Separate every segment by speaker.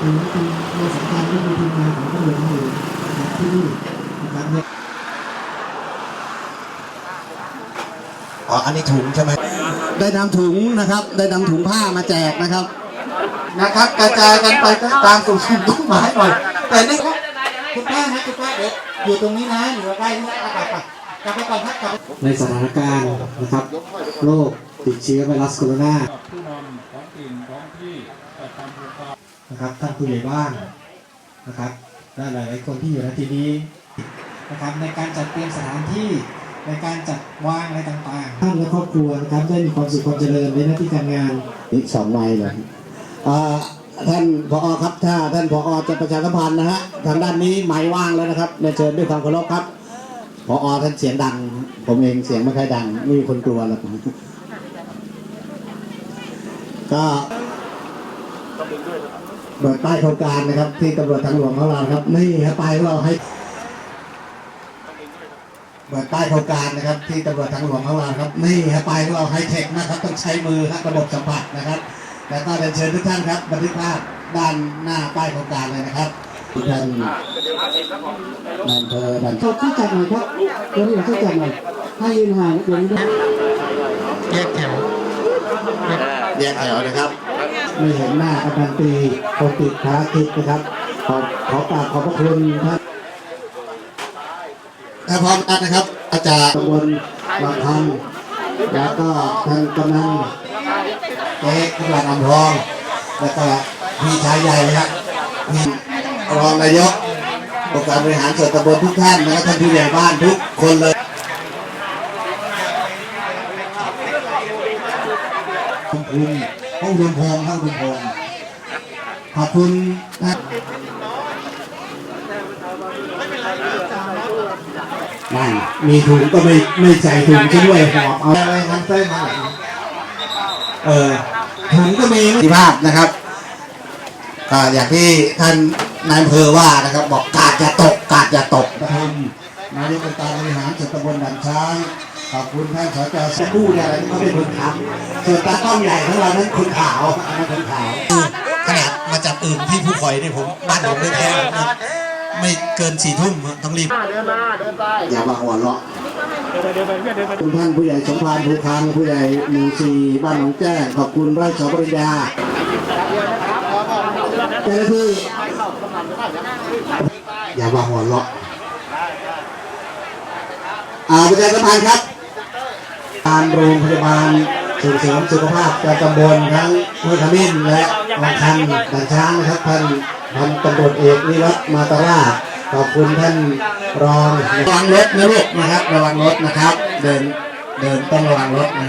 Speaker 1: ถือเป็นวันสำคัญที่มีทีมงานของตำรวจทางหลวงนะครับที่นี่นะครับเนี่ย
Speaker 2: อ๋อ อันนี้ถุงใช่ไหม
Speaker 1: ได้นำถุงนะครับ ได้นำถุงผ้ามาแจกนะครับ นะครับ กระจายกันไปตามสู่สุ่มต้นไม้หน่อย แต่นี่ครับคุณป้านะคุณป้าเด็กอยู่ตรงนี้นะอยู่ใกล้นี่นะกลับไปกลับไปก่อนครับกลับไป
Speaker 3: ในสถานการณ์นะครับ โรคติดเชื้อไวรัสโคโรนา
Speaker 4: ผู้นำท้องถิ่นท้องที่จัดทำโครงการ
Speaker 3: นะครับท่านผู้ใหญ่บ้านนะครับและหลายๆคนที่อยู่ในที่นี้นะครับในการจัดเตรียมสถานที่ในการจัดวางอะไรต่างๆ ท่านและครอบครัวนะครับได้มีความสุขความเจริญในหน้าที่การงาน
Speaker 1: อีกสองไม้เลยอ่าท่านผอครับถ้าท่านผอจะประชาสัมพันธ์นะฮะทางด้านนี้ไม้ว่างแล้วนะครับเรียนเชิญด้วยความเคารพครับผอท่านเสียงดัง ผมเองเสียงไม่ค่อยดังไม่มีคนกลัวหรอกก็ เปิดป้ายโครงการนะครับ ที่ตำรวจทางหลวงของเราครับนี่ครับป้ายของเราให้เปิดป้ายโครงการนะครับ ที่ตำรวจทางหลวงของเราครับนี่ครับป้ายของเราไฮเทคนะครับต้องใช้มือครับระบบสัมผัสนะครับแล้วก็เรียนเชิญทุกท่านครับบันทึกภาพด้านหน้าป้ายโครงการเลยนะครับทุกท่านนายอำเภอดัน
Speaker 5: เขาช่วยจัดหน่อยครับเดี๋ยวนี้ช่วยจัดหน่อยให้ยืนห่างเดี๋ยวนี้ด้วย
Speaker 1: แยกแถวแยกแถวนะครับ ไม่เห็นหน้ากำนันตรีคนติดภารกิจนะครับ ขอขอกราบขอบพระคุณท่านถ้าพร้อมกันนะครับ อาจารย์ตำบลบางพันแล้วก็ท่านกำนันเจ๊กำลังอำพอง แล้วก็พี่ชายใหญ่นะครับพี่รองนายกองค์การบริหารส่วนตำบลทุกท่านนะครับท่านผู้ใหญ่บ้านทุกคนเลยขอบคุณ ห้องรวมพงห้องรวมพงขอบคุณนะนั่นมีถุงก็ไม่ไม่ใส่ถุงซะด้วยหอบเอาอะไรทำเส้นมาเออถุงก็มีที่ภาพนะครับก็อย่างที่ท่านนายอำเภอว่านะครับ บอกกาดอย่าตกกาดอย่าตกนะครับ นายกองค์การบริหารส่วนตำบลด่านช้างขอบคุณท่านสจสกู้เนี่ยอะไรที่เขาเป็นคนทำส่วนตากล้องใหญ่ของเรานั้นคนขาวอันนั้นคนขาวขนาดมาจับอื่นที่ผู้ข่อยนี่ผมบ้านผมไม่แพ้ไม่เกินสี่ทุ่มต้องรีบอย่ามาหัวเราะคุณท่านผู้ใหญ่สมภารภูคังผู้ใหญ่หมู่สี่บ้านหนองแจ้งขอบคุณราชบริญญาเจ้าหน้าที่อย่ามาหัวเราะ อ่าประชาสัมพันธ์ครับการโรงพยาบาลส่งเสริมสุขภาพประจำบนทั้งห้วยขมิ้นและบางคันด่านช้างนะครับท่านพันตำรวจเอกนิวัฒน์มาตาราขอบคุณท่านรองระวังรถนะลูกนะครับ ระวังรถนะครับ เดินเดินต้องระวังรถนะ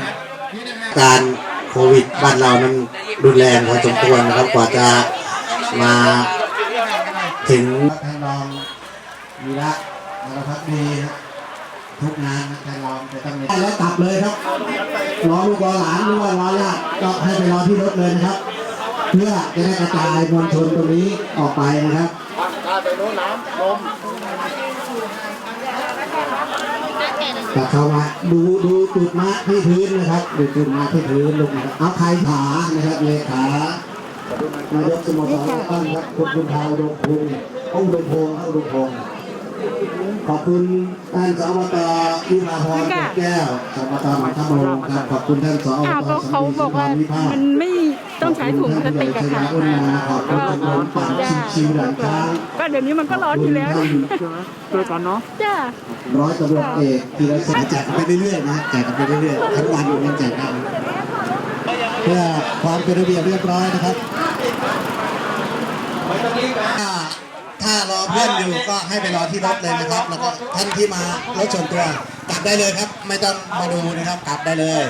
Speaker 1: การโควิดบ้านเรานั้นรุนแรงพอสมควรนะครับกว่าจะมาถึงท่านรองวีระนรพักดีนะ ทุกงานนะท่านรองจะต้องมีแล้วกลับเลยครับรอลูกรอหลานหรือว่ารอญาติก็ให้ไปรอที่รถเลยนะครับ เพื่อจะได้กระจายมวลชนตรงนี้ออกไปนะครับแต่เข้ามาดูดูจุดมาที่พื้นนะครับดูจุดมาที่พื้นลูกนะครับเอาใครขานะครับเลขานายกสโมสรตั้งครับคุณคุณทาวดงพุงองค์ดงพงษ์องค์ดงพงษ์ ขอบคุณท่านสวตวิภาพรเกิดแก้วสวตหนองขามงครับขอบคุณท่านสว
Speaker 6: อ้าว
Speaker 1: ต
Speaker 6: ก็
Speaker 1: สัน
Speaker 6: เขา
Speaker 1: ติ
Speaker 6: บ
Speaker 1: สุ
Speaker 6: อก
Speaker 1: ภา
Speaker 6: ว่า
Speaker 1: พวิภาค
Speaker 6: มันไม่ต้องใช้ถุงพลาสติกอะค่ะ
Speaker 1: ขอบคุณท่านผู้ใหญ่ชัยนาอุณาขอบคุณตำรวจปราบ
Speaker 6: จ้า
Speaker 1: ชิวๆด่านช้าง
Speaker 6: ก็เดี๋ยวนี้มันก็ร้อนอยู่แล้ว
Speaker 5: ช่วยกันเนาะ
Speaker 6: จ้า
Speaker 1: ร้อยตำรวจเอกธีรศักดิ์แจกกันไปเรื่อยๆนะแจกกันไปเรื่อยๆทั้งวันยังแจกกันเพื่อความเป็นระเบียบเรียบร้อยนะครับถ้าถ้ารอเพื่อนอยู่ก็ให้ไปรอที่รถเลยนะครับ แล้วก็ท่านที่มารถส่วนตัวกลับได้เลยครับ ไม่ต้องมาดูนะครับกลับได้เลย